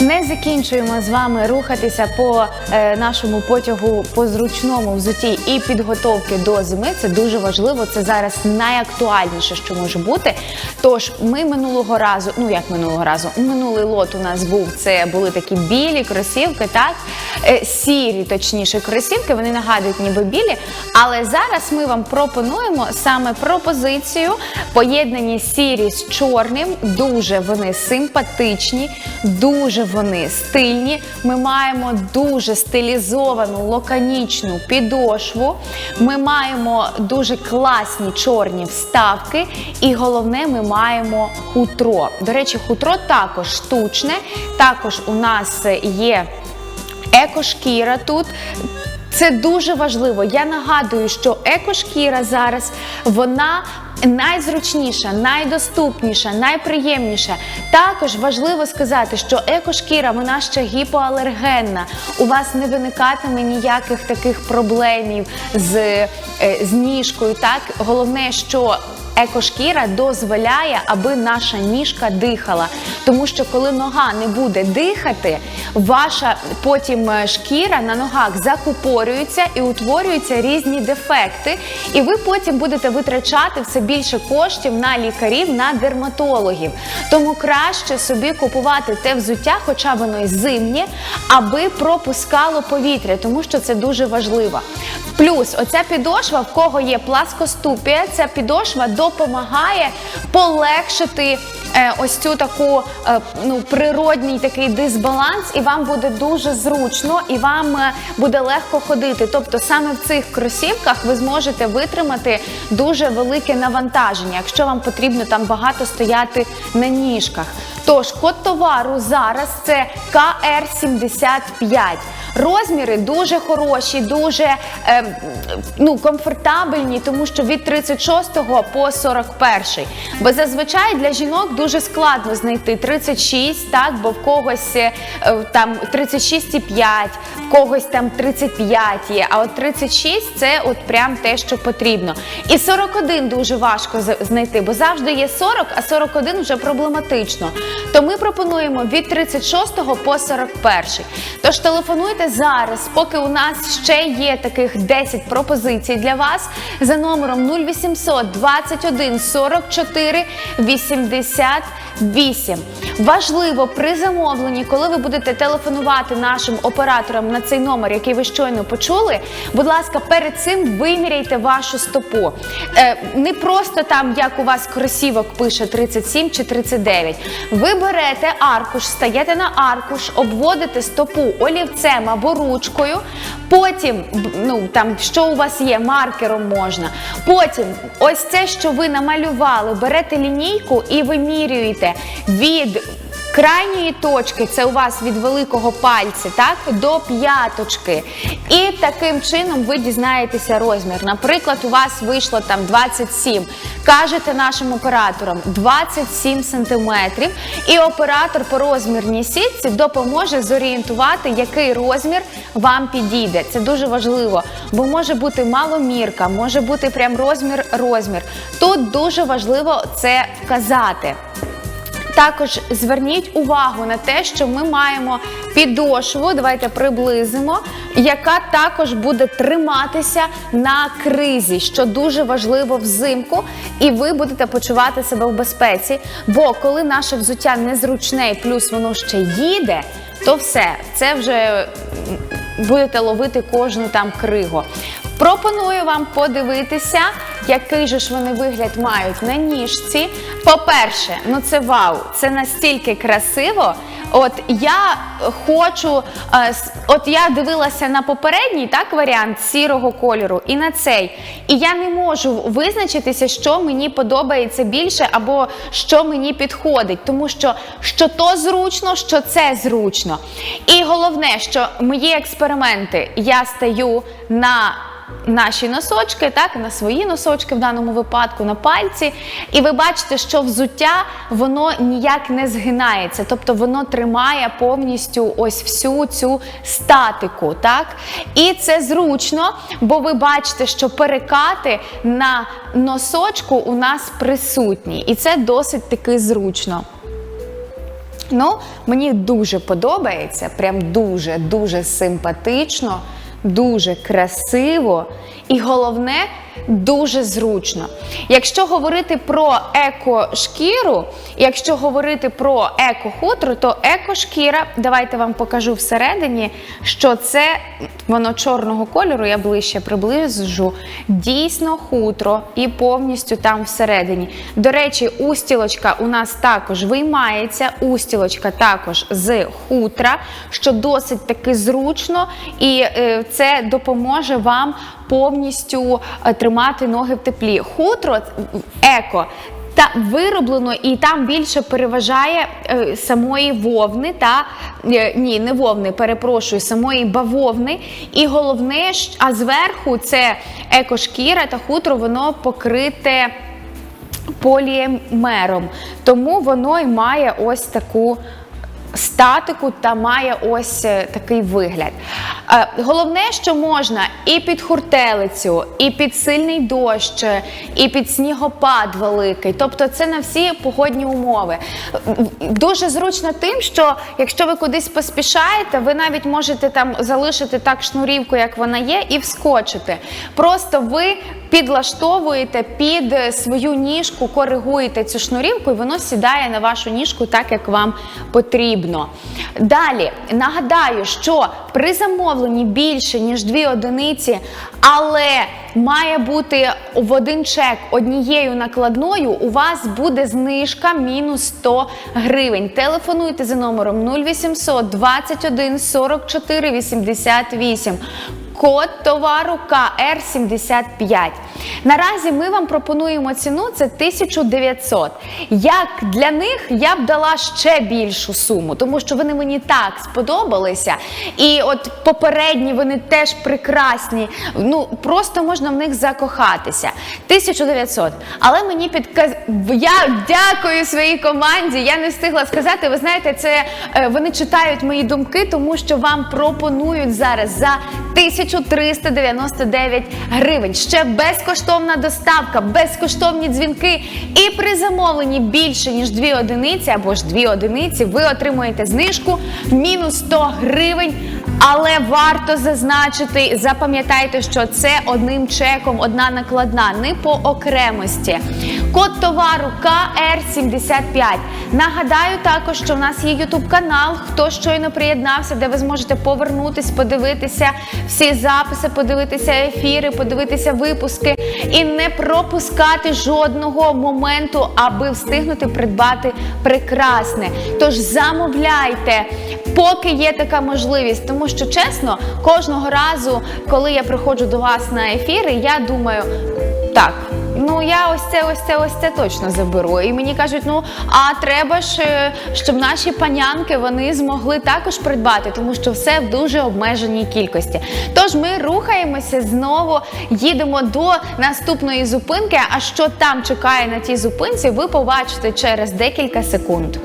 Не закінчуємо з вами рухатися по е, нашому потягу по зручному взутті і підготовки до зими. Це дуже важливо. Це зараз найактуальніше, що може бути. Тож ми минулого разу, ну як минулого разу, минулий лот у нас був. Це були такі білі кросівки, так сірі, точніше, кросівки. Вони нагадують ніби білі. Але зараз ми вам пропонуємо саме пропозицію поєднані сірі з чорним. Дуже вони симпатичні, дуже вони стильні. Ми маємо дуже стилізовану лаконічну підошву. Ми маємо дуже класні чорні вставки, і головне, ми маємо хутро. До речі, хутро також штучне. Також у нас є екошкіра тут. Це дуже важливо. Я нагадую, що екошкіра зараз вона найзручніша, найдоступніша, найприємніша. Також важливо сказати, що екошкіра вона ще гіпоалергенна. У вас не виникатиме ніяких таких проблемів з, е, з ніжкою. Так, головне, що Екошкіра дозволяє, аби наша ніжка дихала. Тому що коли нога не буде дихати, ваша потім е, шкіра на ногах закупорюється і утворюються різні дефекти. І ви потім будете витрачати все більше коштів на лікарів, на дерматологів. Тому краще собі купувати те взуття, хоча воно й зимнє, аби пропускало повітря, тому що це дуже важливо. Плюс оця підошва, в кого є пласкоступія, ця підошва допомагає полегшити е, ось цю таку е, ну, природній такий дисбаланс, і вам буде дуже зручно, і вам е, буде легко ходити. Тобто саме в цих кросівках ви зможете витримати дуже велике навантаження, якщо вам потрібно там багато стояти на ніжках. Тож код товару зараз це КР75. Розміри дуже хороші, дуже е, ну, комфортабельні, тому що від 36 по 41. Бо зазвичай для жінок дуже складно знайти 36, так, бо в когось е, там 36,5, в когось там 35 є, а от 36 це от прям те, що потрібно. І 41 дуже важко знайти, бо завжди є 40, а 41 вже проблематично. То ми пропонуємо від 36 по 41. Тож телефонуйте зараз, поки у нас ще є таких 10 пропозицій для вас за номером 0800 21 44 88. Важливо при замовленні, коли ви будете телефонувати нашим операторам на цей номер, який ви щойно почули, будь ласка, перед цим виміряйте вашу стопу. Е, не просто там, як у вас кросівок пише 37 чи 39. Ви берете аркуш, стаєте на аркуш, обводите стопу олівцем або ручкою. Потім, ну там, що у вас є, маркером можна. Потім, ось це, що ви намалювали, берете лінійку і вимірюєте від крайньої точки, це у вас від великого пальця, так, до п'яточки. І таким чином ви дізнаєтеся розмір. Наприклад, у вас вийшло там 27. Кажете нашим операторам 27 сантиметрів, і оператор по розмірній сітці допоможе зорієнтувати, який розмір вам підійде. Це дуже важливо, бо може бути маломірка, може бути прям розмір розмір. Тут дуже важливо це вказати. Також зверніть увагу на те, що ми маємо підошву, давайте приблизимо, яка також буде триматися на кризі, що дуже важливо взимку, і ви будете почувати себе в безпеці. Бо коли наше взуття незручне і плюс воно ще їде, то все, це вже будете ловити кожну там кригу. Пропоную вам подивитися, який же ж вони вигляд мають на ніжці. По-перше, ну це вау, це настільки красиво. От я хочу, е, от я дивилася на попередній так варіант сірого кольору і на цей. І я не можу визначитися, що мені подобається більше або що мені підходить, тому що що то зручно, що це зручно. І головне, що мої експерименти я стаю на наші носочки, так, на свої носочки в даному випадку, на пальці. І ви бачите, що взуття воно ніяк не згинається, тобто воно тримає повністю ось всю цю статику. так. І це зручно, бо ви бачите, що перекати на носочку у нас присутні. І це досить таки зручно. Ну, мені дуже подобається, прям дуже дуже симпатично, дуже красиво і головне. Дуже зручно. Якщо говорити про еко-шкіру, якщо говорити про еко-хутро, то еко-шкіра, давайте вам покажу всередині, що це воно чорного кольору, я ближче приближу, дійсно хутро і повністю там всередині. До речі, устілочка у нас також виймається, устілочка також з хутра, що досить таки зручно, і е, це допоможе вам повністю е, тримати ноги в теплі. Хутро еко. Та вироблено і там більше переважає е, самої вовни та е, ні, не вовни, перепрошую, самої бавовни. І головне, а зверху це екошкіра та хутро, воно покрите поліемером. Тому воно і має ось таку статику та має ось е, такий вигляд. Е, Головне, що можна і під хуртелицю, і під сильний дощ, е, і під снігопад великий. Тобто це на всі погодні умови. Дуже зручно тим, що якщо ви кудись поспішаєте, ви навіть можете там залишити так шнурівку, як вона є, і вскочити. Просто ви підлаштовуєте під свою ніжку, коригуєте цю шнурівку, і воно сідає на вашу ніжку так, як вам потрібно. Далі нагадаю, що при замовленні більше ніж дві одиниці, але має бути в один чек однією накладною, у вас буде знижка мінус 100 гривень. Телефонуйте за номером 0800 21 44 88. Код товару КР75. Наразі ми вам пропонуємо ціну це 1900. Як для них я б дала ще більшу суму, тому що вони мені так сподобалися. І от попередні вони теж прекрасні. Ну просто можна в них закохатися. 1900. Але мені підказ... Я дякую своїй команді. Я не встигла сказати. Ви знаєте, це е, вони читають мої думки, тому що вам пропонують зараз за 1399 гривень. Ще безкоштовна доставка, безкоштовні дзвінки. І при замовленні більше ніж дві одиниці або ж дві одиниці, ви отримуєте знижку мінус 100 гривень. Але варто зазначити, запам'ятайте, що це одним чеком, одна накладна, не по окремості. Код товару КР75. Нагадаю також, що в нас є YouTube канал. Хто щойно приєднався, де ви зможете повернутись, подивитися всі записи, подивитися ефіри, подивитися випуски і не пропускати жодного моменту, аби встигнути придбати прекрасне. Тож замовляйте, поки є така можливість, тому що чесно, кожного разу, коли я приходжу до вас на ефіри, я думаю, так. Ну, я ось це, ось це, ось це точно заберу. І мені кажуть, ну а треба ж, е, щоб наші панянки вони змогли також придбати, тому що все в дуже обмеженій кількості. Тож ми рухаємося знову, їдемо до наступної зупинки. А що там чекає на тій зупинці, ви побачите через декілька секунд.